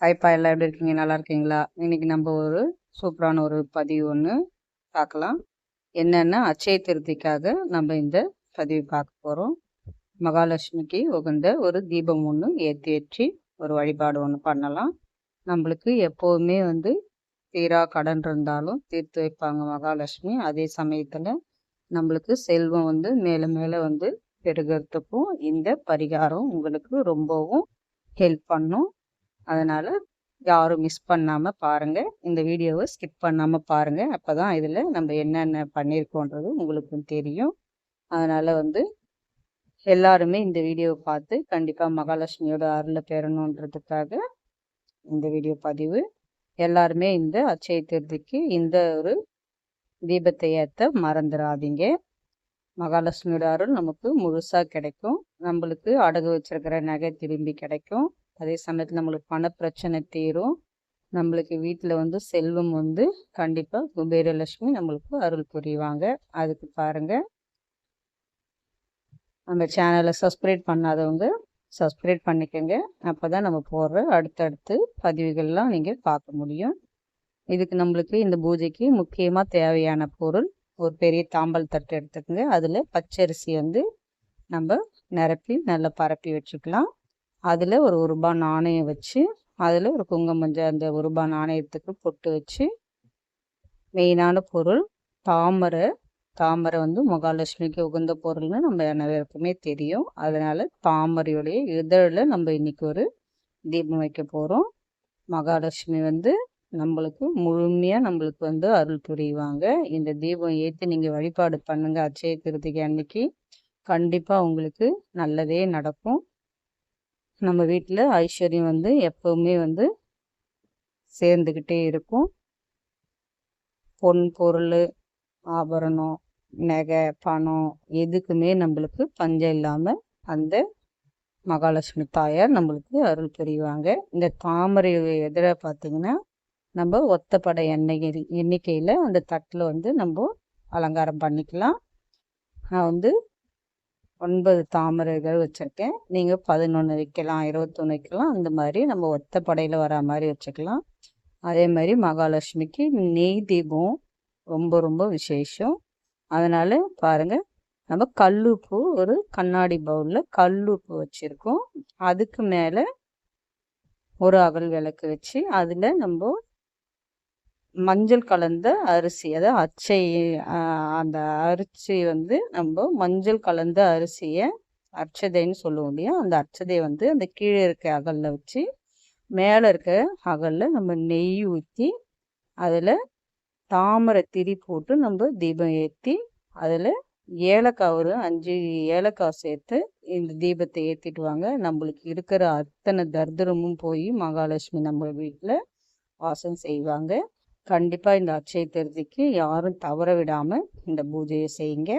ஹைப்பா எல்லாம் எப்படி இருக்கீங்க? நல்லா இருக்கீங்களா? இன்னைக்கு நம்ம ஒரு சூப்பரான ஒரு பதிவு ஒன்று பார்க்கலாம். என்னென்னா அச்சய திருத்திக்காக நம்ம இந்த பதிவு பார்க்க போகிறோம் மகாலட்சுமிக்கு உகந்த ஒரு தீபம் ஒன்று ஏற்றி ஏற்றி ஒரு வழிபாடு ஒன்று பண்ணலாம். நம்மளுக்கு எப்போவுமே வந்து தீரா கடன் இருந்தாலும் தீர்த்து வைப்பாங்க மகாலட்சுமி. அதே சமயத்தில் நம்மளுக்கு செல்வம் வந்து மேலே மேலே வந்து பெருகிறதுக்கும் இந்த பரிகாரம் உங்களுக்கு ரொம்பவும் ஹெல்ப் பண்ணும். அதனால் யாரும் மிஸ் பண்ணாமல் பாருங்கள் இந்த வீடியோவை ஸ்கிப் பண்ணாமல் பாருங்கள் அப்போ தான் இதில் நம்ம என்னென்ன பண்ணியிருக்கோன்றது உங்களுக்கும் தெரியும். அதனால் வந்து எல்லாருமே இந்த வீடியோவை பார்த்து கண்டிப்பாக மகாலட்சுமியோட அருளை பெறணுன்றதுக்காக இந்த வீடியோ பதிவு. எல்லாருமே இந்த அச்சய திருதிக்கு இந்த ஒரு தீபத்தை ஏற்ற மறந்துடாதீங்க மகாலட்சுமியோட அருள் நமக்கு முழுசாக கிடைக்கும். நம்மளுக்கு அடகு வச்சிருக்கிற நகை திரும்பி கிடைக்கும். அதே சமயத்தில் நம்மளுக்கு பண பிரச்சனை தீரும். நம்மளுக்கு வீட்டில் வந்து செல்வம் வந்து கண்டிப்பாக குபேரலட்சுமி நம்மளுக்கு அருள் புரிவாங்க. அதுக்கு பாருங்கள் நம்ம சேனலை சப்ஸ்கிரைப் பண்ணாதவங்க சப்ஸ்கிரைப் பண்ணிக்கோங்க. அப்போ தான் நம்ம போடுற அடுத்தடுத்து பதிவுகள்லாம் நீங்கள் பார்க்க முடியும். இதுக்கு நம்மளுக்கு இந்த பூஜைக்கு முக்கியமாக தேவையான பொருள் ஒரு பெரிய தாம்பல் தட்டு எடுத்துக்கோங்க. அதில் பச்சரிசி வந்து நம்ம நிரப்பி நல்லா பரப்பி வச்சுக்கலாம். அதில் ஒரு ஒரு ரூபாய் நாணயம் வச்சு அதில் ஒரு குங்குமஞ்சள் அந்த ஒரு ரூபாய் நாணயத்துக்கு பொட்டு வச்சு மெயினான பொருள் தாமரை. தாமரை வந்து மகாலட்சுமிக்கு உகந்த பொருள்னு நம்ம அனைவருக்குமே தெரியும். அதனால் தாமரையுடைய இதழில் நம்ம இன்றைக்கி ஒரு தீபம் வைக்க போகிறோம் மகாலட்சுமி வந்து நம்மளுக்கு முழுமையாக நம்மளுக்கு வந்து அருள் புரிவாங்க. இந்த தீபம் ஏற்றி நீங்கள் வழிபாடு பண்ணுங்கள் அச்சய திருத்திக்கு அன்னைக்கு கண்டிப்பாக உங்களுக்கு நல்லதே நடக்கும். நம்ம வீட்டில் ஐஸ்வர்யம் வந்து எப்போவுமே வந்து சேர்ந்துக்கிட்டே இருக்கும். பொன் பொருள் ஆபரணம் நகை பணம் எதுக்குமே நம்மளுக்கு பஞ்சம் இல்லாமல் அந்த மகாலட்சுமி தாயார் நம்மளுக்கு அருள் புரிவாங்க. இந்த தாமரை எதிர பார்த்தீங்கன்னா நம்ம ஒத்தப்படை எண்ணெய் எண்ணிக்கையில் அந்த தட்டில் வந்து நம்ம அலங்காரம் பண்ணிக்கலாம். நான் வந்து ஒன்பது தாமரைகள் வச்சுருக்கேன். நீங்கள் பதினொன்று வைக்கலாம் இருபத்தொன்று வைக்கலாம். அந்த மாதிரி நம்ம ஒத்தப்படையில் வரா மாதிரி வச்சுக்கலாம். அதே மாதிரி மகாலட்சுமிக்கு நெய் தீபம் ரொம்ப ரொம்ப விசேஷம். அதனால் பாருங்கள் நம்ம கல்லுப்பு ஒரு கண்ணாடி பவுலில் கல்லுப்பு வச்சுருக்கோம். அதுக்கு மேலே ஒரு அகல் விளக்கு வச்சு அதில் நம்ம மஞ்சள் கலந்த அரிசி அதாவது அச்சை அந்த அரிசி வந்து நம்ம மஞ்சள் கலந்த அரிசியை அர்ச்சதைன்னு சொல்லுவோம் இல்லையா? அந்த அர்ச்சதையை வந்து அந்த கீழே இருக்க அகலில் வச்சு மேலே இருக்க அகலில் நம்ம நெய் ஊற்றி அதில் தாமரை திரி போட்டு நம்ம தீபம் ஏற்றி அதில் ஏலக்காய் ஒரு அஞ்சு ஏலக்காய் சேர்த்து இந்த தீபத்தை ஏற்றிட்டு வாங்க. நம்மளுக்கு இருக்கிற அத்தனை தர்தரமும் போய் மகாலட்சுமி நம்ம வீட்டில் வாசம் செய்வாங்க. கண்டிப்பாக இந்த அச்சய திருதிக்கு யாரும் தவற விடாமல் இந்த பூஜையை செய்யுங்க.